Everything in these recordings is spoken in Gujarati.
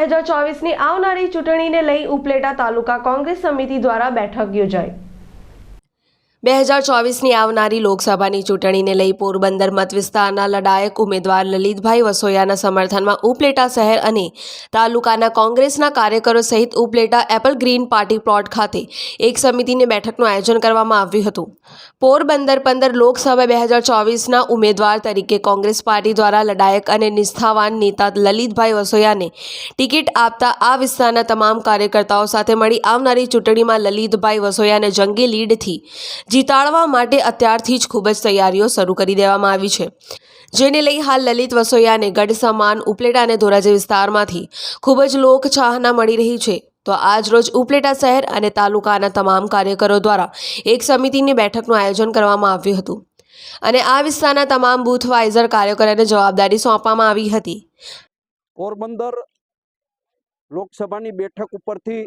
હજાર ચોવીસની આવનારી ચૂંટણીને લઈ ઉપલેટા તાલુકા કોંગ્રેસ સમિતિ દ્વારા બેઠક યોજાઈ. બે હજાર ચોવીસની આવનારી લોકસભાની ચૂંટણીને લઈ પોરબંદર મત વિસ્તારના લડાયક ઉમેદવાર લલિતભાઈ વસોયાના સમર્થનમાં ઉપલેટા શહેર અને તાલુકાના કોંગ્રેસના કાર્યકરો સહિત Upleta apple green party plot ખાતે એક સમિતિની બેઠકનું આયોજન કરવામાં આવ્યું હતું. પોરબંદર પંદર લોકસભા બે હજાર ચોવીસના ઉમેદવાર તરીકે કોંગ્રેસ પાર્ટી દ્વારા લડાયક અને નિષ્ઠાવાન નેતા લલિતભાઈ વસોયાને ટિકિટ આપતા આ વિસ્તારના તમામ કાર્યકર્તાઓ સાથે મળી આવનારી ચૂંટણીમાં લલિતભાઈ વસોયાને જંગી લીડથી જીતાડવા માટે અત્યારથી જ ખૂબ જ તૈયારીઓ શરૂ કરી દેવામાં આવી છે. જેને લઈ હાલ લલિત વસોયાને ગઢ સમાન ઉપલેટા અને ધોરાજી વિસ્તારમાંથી ખૂબ જ લોકચાહના મળી રહી છે. તો આજ રોજ ઉપલેટા શહેર અને તાલુકાના તમામ કાર્યકરો દ્વારા એક સમિતિની બેઠકનું આયોજન કરવામાં આવ્યું હતું. અને આ વિસ્તારના તમામ બૂથ વાઇઝર કાર્યકરોને જવાબદારી સોંપવામાં આવી હતી. પોરબંદર લોકસભાની બેઠક ઉપરથી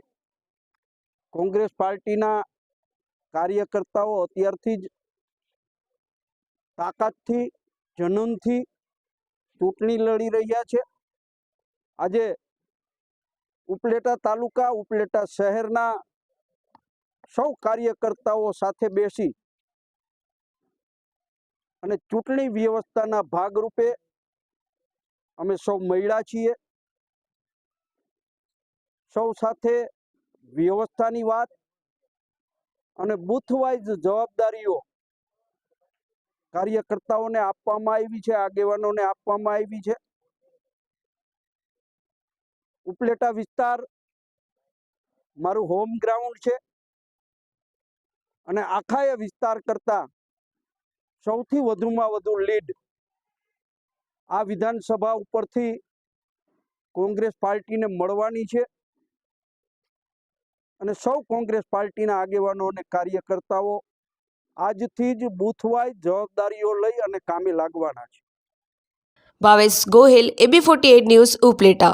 કોંગ્રેસ પાર્ટીના કાર્યકર્તાઓ અત્યારથી જ તાકાતથી, જનૂનથી ચૂંટણી લડી રહ્યા છે. આજે ઉપલેટા તાલુકા, ઉપલેટા શહેરના સૌ કાર્યકર્તાઓ સાથે બેસી અને ચૂંટણી વ્યવસ્થાના ભાગરૂપે અમે સૌ મળ્યા છીએ. સૌ સાથે વ્યવસ્થાની વાત અને બુથવાઇઝ જવાબદારીઓ કાર્યકર્તાઓને આપવામાં આવી છે, આગેવાનોને આપવામાં આવી છે. ઉપલેટા વિસ્તાર મારું હોમ ગ્રાઉન્ડ છે. અને આખા એ વિસ્તાર કરતા સૌથી વધુમાં વધુ લીડ આ વિધાનસભા ઉપરથી કોંગ્રેસ પાર્ટીને મળવાની છે. અને સૌ કોંગ્રેસ પાર્ટીના આગેવાનો અને કાર્યકર્તાઓ આજથી જ બૂથવાઇઝ જવાબદારીઓ લઈ અને કામે લાગવાના છે. Bhavesh Gohil, A B forty news Upleta.